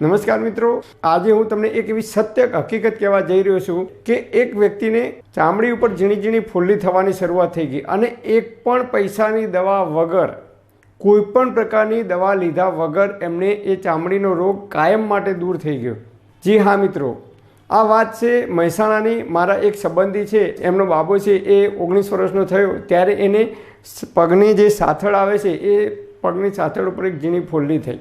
નમસ્કાર મિત્રો. આજે હું તમને એક એવી સત્ય હકીકત કહેવા જઈ રહ્યો છું કે એક વ્યક્તિને ચામડી ઉપર ઝીણી ઝીણી ફોલ્લી થવાની શરૂઆત થઈ ગઈ અને એક પણ પૈસાની દવા વગર, કોઈ પણ પ્રકારની દવા લીધા વગર એમને એ ચામડીનો રોગ કાયમ માટે દૂર થઈ ગયો. જી હા મિત્રો, આ વાત છે મહેસાણાની. મારા એક સંબંધી છે, એમનો બાબો છે, એ ઓગણીસ વર્ષનો થયો. ત્યારે એને પગની જે સાથળ આવે છે, એ પગની સાથળ ઉપર એક ઝીણી ફોલ્લી થઈ.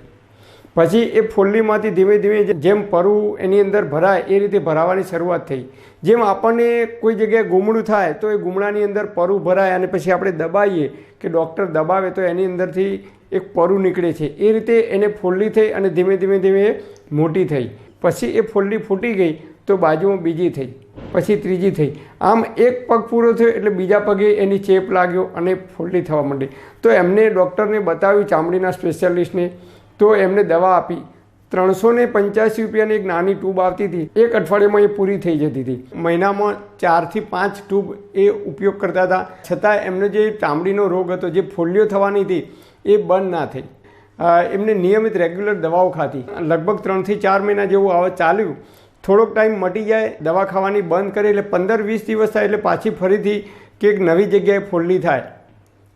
પછી એ ફોલ્લીમાંથી ધીમે ધીમે જેમ પરવું એની અંદર ભરાય એ રીતે ભરાવાની શરૂઆત થઈ. જેમ આપણને કોઈ જગ્યાએ ગુમડું થાય તો એ ગુમડાની અંદર પરું ભરાય અને પછી આપણે દબાવીએ કે ડૉક્ટર દબાવે તો એની અંદરથી એક પરુ નીકળે છે. એ રીતે એને ફોલ્લી થઈ અને ધીમે ધીમે ધીમે મોટી થઈ. પછી એ ફોલ્લી ફૂટી ગઈ તો બાજુમાં બીજી થઈ. પછી ત્રીજી થઈ. આમ એક પગ પૂરો થયો એટલે બીજા પગે એની ચેપ લાગ્યો અને ફોલ્લી થવા માંડી. તો એમને ડૉક્ટરને બતાવ્યું, ચામડીના સ્પેશિયાલિસ્ટને તો એમને દવા આપી. ત્રણસો ને પંચ્યાસી રૂપિયાની એક નાની ટ્યુબ આવતી હતી. એક અઠવાડિયામાં એ પૂરી થઈ જતી હતી. મહિનામાં ચારથી પાંચ ટ્યુબ એ ઉપયોગ કરતા હતા. છતાં એમને જે ચામડીનો રોગ હતો, જે ફોલ્લીઓ થવાની હતી, એ બંધ ના થઈ. એમને નિયમિત રેગ્યુલર દવાઓ ખાતી લગભગ ત્રણથી ચાર મહિના જેવું આવા ચાલ્યું. થોડોક ટાઈમ મટી જાય, દવા ખાવાની બંધ કરી એટલે પંદર વીસ દિવસ થાય એટલે પાછી ફરીથી કંઈક નવી જગ્યાએ ફોલ્લી થાય.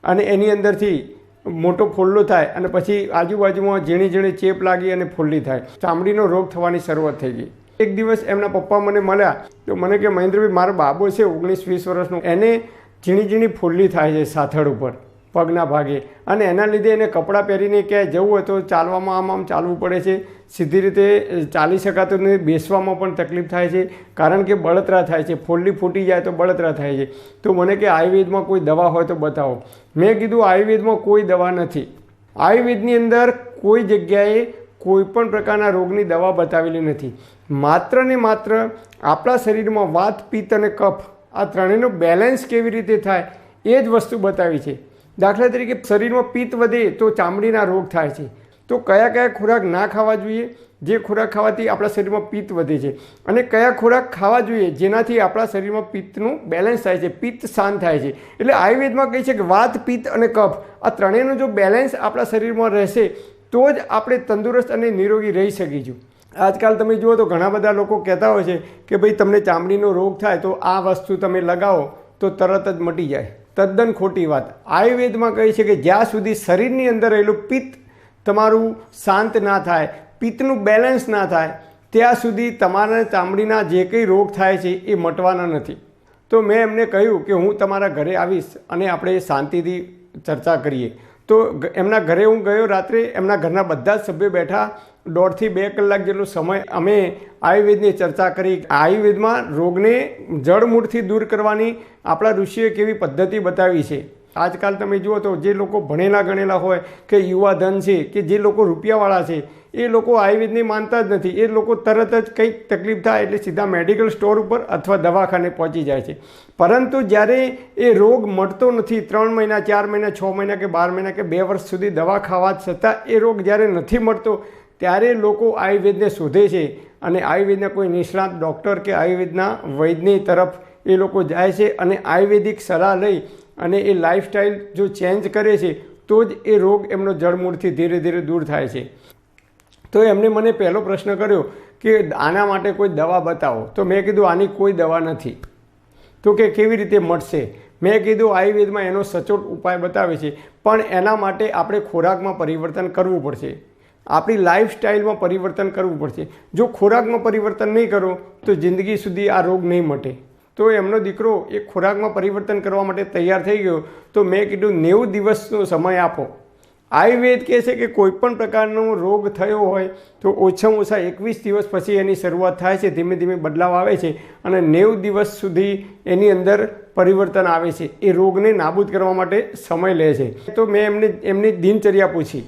અને એની અંદરથી મોટો ફોલ્લો થાય અને પછી આજુબાજુમાં ઝીણી ઝીણી ચેપ લાગી અને ફોલ્લી થાય. ચામડીનો રોગ થવાની શરૂઆત થઈ ગઈ. એક દિવસ એમના પપ્પા મને મળ્યા. તો મને કે, મહેન્દ્રભાઈ, મારો બાબો છે ઓગણીસ વીસ વર્ષનો. એને ઝીણી ઝીણી ફોલ્લી થાય છે સાથળ ઉપર. પગના ભાગે. અને એના લીધે એને કપડાં પહેરીને ક્યાંય જવું હોય તો ચાલવામાં આમ આમ ચાલવું પડે છે. સીધી રીતે ચાલી શકાતું નથી. બેસવામાં પણ તકલીફ થાય છે. કારણ કે બળતરા થાય છે. ફોલ્લી ફૂટી જાય તો બળતરા થાય છે. તો મને કે આયુર્વેદમાં કોઈ દવા હોય તો બતાવો. મેં કીધું આયુર્વેદમાં કોઈ દવા નથી. આયુર્વેદની અંદર કોઈ જગ્યાએ કોઈ પણ પ્રકારના રોગની દવા બતાવેલી નથી. માત્ર ને માત્ર આપણા શરીરમાં વાત, પિત્ત અને કફ આ ત્રણેયનો બેલેન્સ કેવી રીતે થાય એ જ વસ્તુ બતાવી છે. દાખલા તરીકે શરીરમાં પિત્ત વધે તો ચામડીના રોગ થાય છે. તો કયા કયા ખોરાક ના ખાવા જોઈએ? જે ખોરાક ખાવાથી આપણા શરીરમાં પિત્ત વધે છે. અને કયા ખોરાક ખાવા જોઈએ? જેનાથી આપણા શરીરમાં પિત્તનું બેલેન્સ થાય છે. પિત્ત શાંત થાય છે. એટલે આયુર્વેદમાં કહે છે કે વાત, પિત્ત અને કફ આ ત્રણેયનું જો બેલેન્સ આપણા શરીરમાં રહેશે, તો જ આપણે તંદુરસ્ત અને નિરોગી રહી શકીશું. આજકાલ તમે જુઓ તો ઘણા બધા લોકો કહેતા હોય છે કે ભાઈ તમને ચામડીનો રોગ થાય તો આ વસ્તુ તમે લગાવો તો તરત જ મટી જાય. તદ્દન ખોટી વાત. આયુર્વેદમાં કહે છે કે જ્યાં સુધી શરીરની અંદર રહેલું પિત્ત તમારું શાંત ના થાય, પિત્તનું બેલેન્સ ના થાય, ત્યાં સુધી તમારા ચામડીના જે કંઈ રોગ થાય છે એ મટવાના નથી. તો મેં એમને કહ્યું કે હું તમારા ઘરે આવીશ અને આપણે શાંતિથી ચર્ચા કરીએ. તો એમના ઘરે હું ગયો રાત્રે, એમના ઘરના બધા જ સભ્યો બેઠા. દોઢથી બે કલાક જેટલો સમય અમે આયુર્વેદની ચર્ચા કરી. આયુર્વેદમાં રોગને જડમૂળથી દૂર કરવાની આપણા ઋષિએ કેવી પદ્ધતિ બતાવી છે. આજકાલ તમે જુઓ તો જે લોકો ભણેલા ગણેલા હોય કે યુવા ધન છે કે જે લોકો રૂપિયાવાળા છે, એ લોકો આયુર્વેદને માનતા જ નથી. એ લોકો તરત જ કંઈક તકલીફ થાય એટલે સીધા મેડિકલ સ્ટોર ઉપર અથવા દવાખાને પહોંચી જાય છે. પરંતુ જ્યારે એ રોગ મળતો નથી, ત્રણ મહિના, ચાર મહિના, છ મહિના કે બાર મહિના કે બે વર્ષ સુધી દવા ખાવા છતાં એ રોગ જ્યારે નથી મળતો, ત્યારે લોકો આયુર્વેદને શોધે છે અને આયુર્વેદના કોઈ નિષ્ણાત ડૉક્ટર કે આયુર્વેદના વૈદ્યની તરફ એ લોકો જાય છે અને આયુર્વેદિક સલાહ લઈ અને એ લાઈફસ્ટાઈલ જો ચેન્જ કરે છે, તો જ એ રોગ એમનો જળમૂળથી ધીરે ધીરે દૂર થાય છે. તો એમણે મને પહેલો પ્રશ્ન કર્યો કે આના માટે કોઈ દવા બતાવો. તો મેં કીધું, આની કોઈ દવા નથી. તો કે, કેવી રીતે મળશે? મેં કીધું, આયુર્વેદમાં એનો સચોટ ઉપાય બતાવે છે, પણ એના માટે આપણે ખોરાકમાં પરિવર્તન કરવું પડશે. આપણી લાઈફસ્ટાઈલમાં પરિવર્તન કરવું પડશે. જો ખોરાકમાં પરિવર્તન નહીં કરો, તો જિંદગી સુધી આ રોગ નહીં મટે. તો એમનો દીકરો એ ખોરાકમાં પરિવર્તન કરવા માટે તૈયાર થઈ ગયો. તો મેં કીધું, નેવું દિવસનો સમય આપો. આયુર્વેદ કહે છે કે કોઈ પણ પ્રકારનો રોગ થયો હોય તો ઓછામાં ઓછા એકવીસ દિવસ પછી એની શરૂઆત થાય છે, ધીમે ધીમે બદલાવ આવે છે અને નેવું દિવસ સુધી એની અંદર પરિવર્તન આવે છે. એ રોગને નાબૂદ કરવા માટે સમય લે છે. તો મેં એમને, એમની દિનચર્યા પૂછી.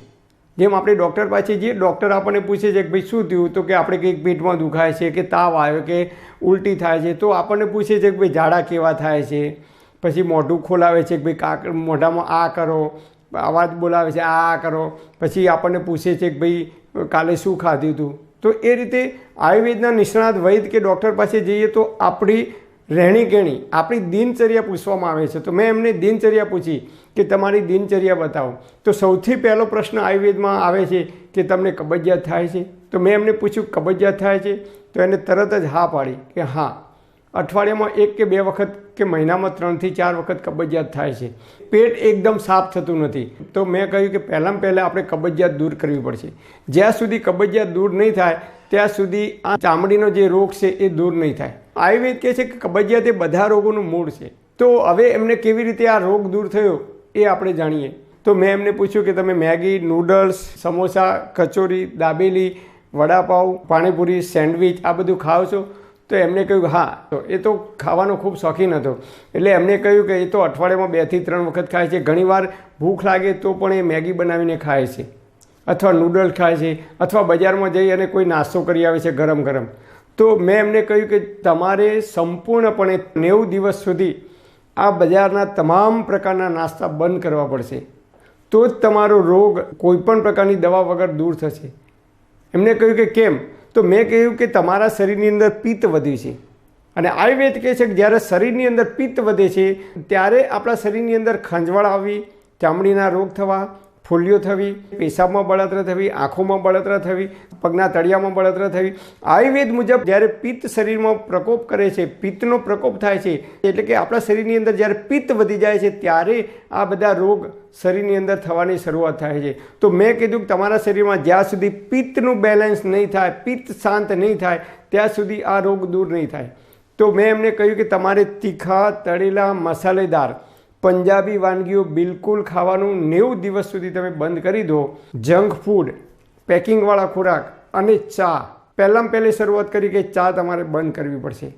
જેમ આપણે ડૉક્ટર પાસે જઈએ ડૉક્ટર આપણને પૂછે છે કે ભાઈ, શું થયું? તો કે આપણે કંઈક પેટમાં દુખાય છે કે તાવ આવ્યો કે ઉલટી થાય છે. તો આપણને પૂછે છે કે, ભાઈ, ઝાડા કેવા થાય છે? પછી મોઢું ખોલાવે છે કે, ભાઈ, કાક, મોઢામાં આ કરો. અવાજ બોલાવે છે, આ કરો. પછી આપણને પૂછે છે કે, ભાઈ, કાલે શું ખાધું હતું તો એ રીતે આયુર્વેદના નિષ્ણાત વૈદ કે ડૉક્ટર પાસે જઈએ તો આપણી રહેણી કહેણી આપણી દિનચર્યા પૂછવામાં આવે છે. તો મેં એમને દિનચર્યા પૂછી કે તમારી દિનચર્યા બતાવો. તો સૌથી પહેલો પ્રશ્ન આયુર્વેદમાં આવે છે કે તમને કબજિયાત થાય છે? તો મેં એમને પૂછ્યું, કબજિયાત થાય છે? તો એને તરત જ હા પાડી કે હા. અઠવાડિયામાં એક કે બે વખત કે મહિનામાં ત્રણથી ચાર વખત કબજિયાત થાય છે. પેટ એકદમ સાફ થતું નથી. તો મેં કહ્યું કે પહેલાં પહેલાં આપણે કબજિયાત દૂર કરવી પડશે. જ્યાં સુધી કબજિયાત દૂર નહીં થાય ત્યાં સુધી આ ચામડીનો જે રોગ છે એ દૂર નહીં થાય. આયુર્વેદ કહે છે કે કબજિયાત એ બધા રોગોનું મૂળ છે. તો હવે એમને કેવી રીતે આ રોગ દૂર થયો એ આપણે જાણીએ. તો મેં એમને પૂછ્યું કે તમે Maggi, noodles, samosa, kachori, dabeli, vada pav, pani puri, sandwich આ બધું ખાઓ છો? તો એમને કહ્યું, હા. તો એ તો ખાવાનો ખૂબ શોખીન હતો. એટલે એમને કહ્યું કે એ તો અઠવાડિયામાં બેથી ત્રણ વખત ખાય છે. ઘણીવાર ભૂખ લાગે તો પણ એ મેગી બનાવીને ખાય છે. અથવા નૂડલ્સ ખાય છે, અથવા બજારમાં જઈ અને કોઈ નાસ્તો કરી આવે છે ગરમ ગરમ. તો મેં એમને કહ્યું કે તમારે સંપૂર્ણપણે નેવું દિવસ સુધી આ બજારના તમામ પ્રકારના નાસ્તા બંધ કરવા પડશે. તો જ તમારો રોગ કોઈપણ પ્રકારની દવા વગર દૂર થશે. એમને કહ્યું કે કેમ? તો મેં કહ્યું કે તમારા શરીરની અંદર પિત્ત વધ્યું છે. અને આયુર્વેદ કહે છે કે જ્યારે શરીરની અંદર પિત્ત વધે છે, ત્યારે આપણા શરીરની અંદર ખંજવાળ આવવી ચામડીના રોગ થવા ફોલ્લીઓ થવી પેશાબમાં બળતરા થવી, આંખોમાં બળતરા થવી, પગના તળિયામાં બળતરા થવી. આયુર્વેદ મુજબ જ્યારે પિત્ત શરીરમાં પ્રકોપ કરે છે, પિત્તનો પ્રકોપ થાય છે, એટલે કે આપણા શરીરની અંદર જ્યારે પિત્ત વધી જાય છે, ત્યારે આ બધા રોગ શરીરની અંદર થવાની શરૂઆત થાય છે. તો મેં કીધું કે તમારા શરીરમાં જ્યાં સુધી પિત્તનું બેલેન્સ નહીં થાય, પિત્ત શાંત નહીં થાય, ત્યાં સુધી આ રોગ દૂર નહીં થાય. તો મેં એમને કહ્યું કે તમારે તીખા, તળેલા, મસાલેદાર પંજાબી વાનગીઓ બિલકુલ ખાવાનું નેવું દિવસ સુધી તમે બંધ કરી દો. જંક ફૂડ, પેકિંગવાળા ખોરાક અને ચા. પહેલાં પહેલી શરૂઆત કરી કે ચા તમારે બંધ કરવી પડશે.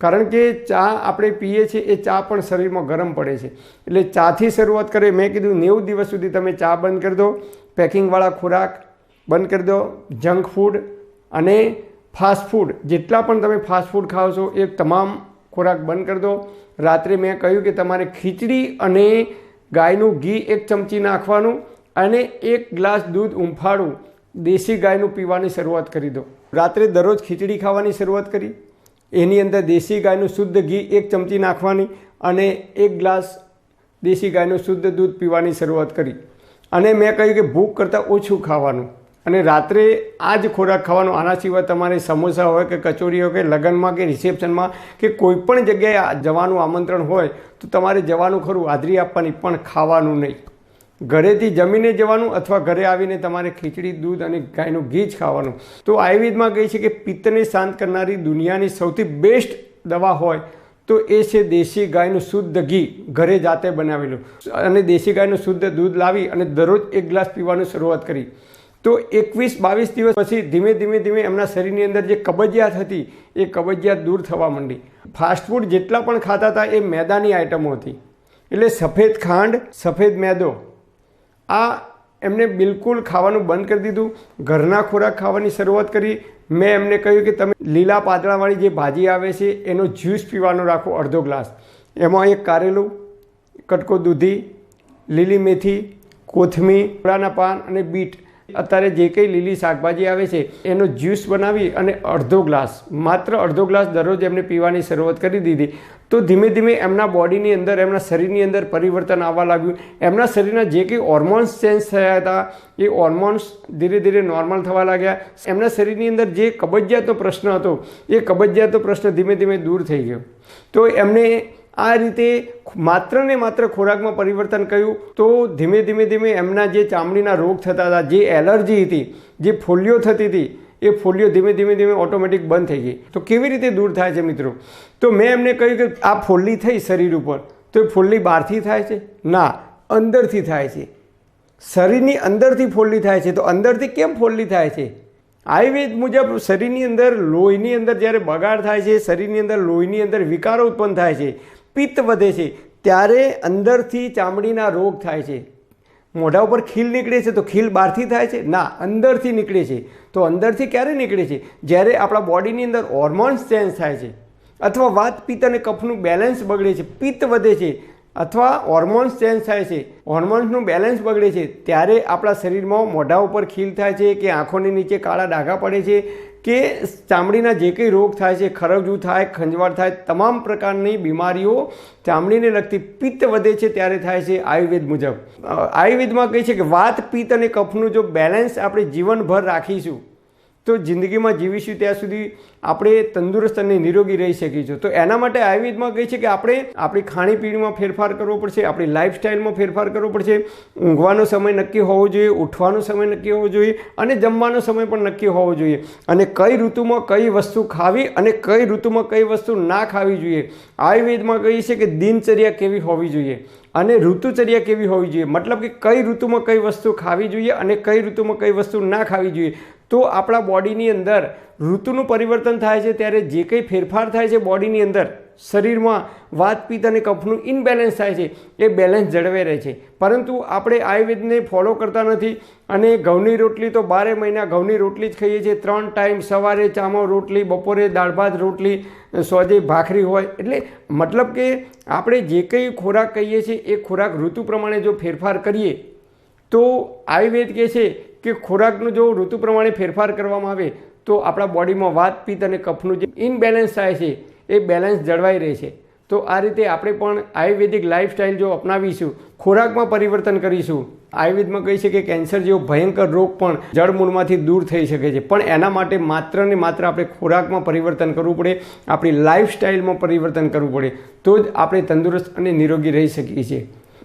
કારણ કે ચા આપણે પીએ છીએ, એ ચા પણ શરીરમાં ગરમ પડે છે. એટલે ચાથી શરૂઆત કરે, મેં કીધું નેવું દિવસ સુધી તમે ચા બંધ કરી દો, પેકિંગવાળા ખોરાક બંધ કરી દો, જંક ફૂડ અને ફાસ્ટ ફૂડ. જેટલા પણ તમે ફાસ્ટ ફૂડ ખાઓ છો, એ તમામ ખોરાક બંધ કરી દો. રાત્રે મેં કહ્યું કે તમારે ખીચડી અને ગાયનું ઘી એક ચમચી નાખવાનું અને એક ગ્લાસ દૂધ ઉંફાળું દેશી ગાયનું પીવાની શરૂઆત કરી દો. રાત્રે દરરોજ ખીચડી ખાવાની શરૂઆત કરી. એની અંદર દેશી ગાયનું શુદ્ધ ઘી એક ચમચી નાખવાની અને એક ગ્લાસ દેશી ગાયનું શુદ્ધ દૂધ પીવાની શરૂઆત કરી. અને મેં કહ્યું કે ભૂખ કરતાં ઓછું ખાવાનું. અને રાત્રે આ જ ખોરાક ખાવાનો આના સિવાય તમારે સમોસા હોય કે કચોરી હોય કે લગ્નમાં કે રિસેપ્શનમાં કે કોઈ પણ જગ્યાએ જવાનું આમંત્રણ હોય તો તમારે જવાનું ખરું, હાજરી આપવાની, પણ ખાવાનું નહીં. ઘરેથી જમીને જવાનું અથવા ઘરે આવીને તમારે ખીચડી, દૂધ અને ગાયનું ઘી જ ખાવાનું. તો આયુર્વેદમાં કહે છે કે પિત્તને શાંત કરનારી દુનિયાની સૌથી બેસ્ટ દવા હોય તો એ છે દેશી ગાયનું શુદ્ધ ઘી ઘરે જાતે બનાવેલું. અને દેશી ગાયનું શુદ્ધ દૂધ લાવી અને દરરોજ એક ગ્લાસ પીવાની શરૂઆત કરી. તો એકવીસ, બાવીસ દિવસ પછી ધીમે ધીમે ધીમે એમના શરીરની અંદર જે કબજિયાત હતી, એ કબજિયાત દૂર થવા માંડી. ફાસ્ટફૂડ જેટલા પણ ખાતા હતા, એ મેદાની આઇટમો હતી. એટલે સફેદ ખાંડ, સફેદ મેદો. આ એમને બિલકુલ ખાવાનું બંધ કરી દીધું. ઘરના ખોરાક ખાવાની શરૂઆત કરી. મેં એમને કહ્યું કે તમે લીલા પાતળાવાળી જે ભાજી આવે છે, એનો જ્યુસ પીવાનો રાખો અડધો ગ્લાસ. એમાં એક કારેલું, કટકો દૂધી, લીલી મેથી, કોથમીર કેળાના પાન અને બીટ. અત્યારે જે કંઈ લીલી શાકભાજી આવે છે, એનો જ્યુસ બનાવી અને અડધો ગ્લાસ, માત્ર અડધો ગ્લાસ દરરોજ એમને પીવાની શરૂઆત કરી દીધી. તો ધીમે ધીમે એમના બોડીની અંદર, એમના શરીરની અંદર પરિવર્તન આવવા લાગ્યું. એમના શરીરના જે કંઈ હોર્મોન્સ ચેન્જ થયા હતા, એ હોર્મોન્સ ધીરે ધીરે નોર્મલ થવા લાગ્યા. એમના શરીરની અંદર જે કબજિયાતનો પ્રશ્ન હતો, એ કબજિયાતનો પ્રશ્ન ધીમે ધીમે દૂર થઈ ગયો. તો એમને આ રીતે માત્ર ને માત્ર ખોરાકમાં પરિવર્તન કર્યું, તો ધીમે ધીમે ધીમે એમના જે ચામડીના રોગ થતા હતા, જે એલર્જી હતી, જે ફોલિયો થતી હતી, એ ફોલિયો ધીમે ધીમે ધીમે ઓટોમેટિક બંધ થઈ ગઈ. તો કેવી રીતે દૂર થાય છે મિત્રો? તો મેં એમને કહ્યું કે આ ફોલ્લી થઈ શરીર ઉપર. તો એ ફોલ્લી બહારથી થાય છે? ના, અંદરથી થાય છે. શરીરની અંદરથી ફોલ્લી થાય છે. તો અંદરથી કેમ ફોલ્લી થાય છે? આયુર્વેદ મુજબ શરીરની અંદર લોહીની અંદર જ્યારે બગાડ થાય છે, શરીરની અંદર લોહીની અંદર વિકારો ઉત્પન્ન થાય છે. પિત્ત વધે છે. ત્યારે અંદરથી ચામડીના રોગ થાય છે. મોઢા ઉપર ખીલ નીકળે છે તો ખીલ બહારથી થાય છે? ના, અંદરથી નીકળે છે. તો અંદરથી ક્યારે નીકળે છે? જ્યારે આપણા બોડીની અંદર હોર્મોન્સ ચેન્જ થાય છે. અથવા વાત પિત્ત અને કફનું બેલેન્સ બગડે છે. પિત્ત વધે છે. અથવા હોર્મોન્સ ચેન્જ થાય છે. હોર્મોન્સનું બેલેન્સ બગડે છે. ત્યારે આપણા શરીરમાં મોઢા ઉપર ખીલ થાય છે કે આંખોની નીચે કાળા ડાઘા પડે છે કે ચામડીના જે કંઈ રોગ થાય છે ખરજવું થાય, ખંજવાળ થાય, તમામ પ્રકારની બીમારીઓ ચામડીને લગતી પિત્ત વધે છે ત્યારે થાય છે આયુર્વેદ મુજબ. આયુર્વેદમાં કહે છે કે વાત, પિત્ત અને કફનું જો બેલેન્સ આપણે જીવનભર રાખીશું તો જિંદગીમાં જીવીશું ત્યાં સુધી આપણે તંદુરસ્ત અને નિરોગી રહી શકીશું તો એના માટે આયુર્વેદમાં કહે છે કે આપણે આપણી ખાણીપીણીમાં ફેરફાર કરવો પડશે, આપણી લાઇફસ્ટાઇલમાં ફેરફાર કરવો પડશે. ઊંઘવાનો સમય નક્કી હોવો જોઈએ, ઉઠવાનો સમય નક્કી હોવો જોઈએ અને જમવાનો સમય પણ નક્કી હોવો જોઈએ. અને કઈ ઋતુમાં કઈ વસ્તુ ખાવી અને કઈ ઋતુમાં કઈ વસ્તુ ના ખાવી જોઈએ. આયુર્વેદમાં કહે છે કે દિનચર્યા કેવી હોવી જોઈએ અને ઋતુચર્યા કેવી હોવી જોઈએ. મતલબ કે કઈ ઋતુમાં કઈ વસ્તુ ખાવી જોઈએ અને કઈ ઋતુમાં કઈ વસ્તુ ના ખાવી જોઈએ. તો આપણા બોડીની અંદર ઋતુનું પરિવર્તન થાય છે, ત્યારે જે કંઈ ફેરફાર થાય છે બોડીની અંદર, શરીરમાં વાત, પિત્ત અને કફનું ઇનબેલેન્સ થાય છે, એ બેલેન્સ જળવાઈ રહે છે. પરંતુ આપણે આયુર્વેદને ફોલો કરતા નથી અને ઘઉંની રોટલી તો બારે મહિના ઘઉંની રોટલી જ ખાઈએ છીએ, ત્રણ ટાઈમ સવારે ચામો રોટલી, બપોરે દાળ ભાત રોટલી, સોજે ભાખરી હોય. એટલે મતલબ કે આપણે જે કંઈ ખોરાક કહીએ છીએ, એ ખોરાક ઋતુ પ્રમાણે જો ફેરફાર કરીએ તો આયુર્વેદ કહે છે કે ખોરાકનો જો ઋતુ પ્રમાણે ફેરફાર કરવામાં આવે, તો આપણા બોડીમાં વાત, પિત્ત અને કફનું જે ઇનબેલેન્સ થાય છે, એ બેલેન્સ જળવાઈ રહે છે. તો આ રીતે આપણે પણ આયુર્વેદિક લાઈફસ્ટાઈલ જો અપનાવીશું, ખોરાકમાં પરિવર્તન કરીશું, આયુર્વેદમાં કહી છે કે કેન્સર જેવો ભયંકર રોગ પણ જળમૂળમાંથી દૂર થઈ શકે છે. પણ એના માટે માત્ર ને માત્ર આપણે ખોરાકમાં પરિવર્તન કરવું પડે, આપણી લાઈફસ્ટાઈલમાં પરિવર્તન કરવું પડે, તો જ આપણે તંદુરસ્ત અને નિરોગી રહી શકીએ છીએ.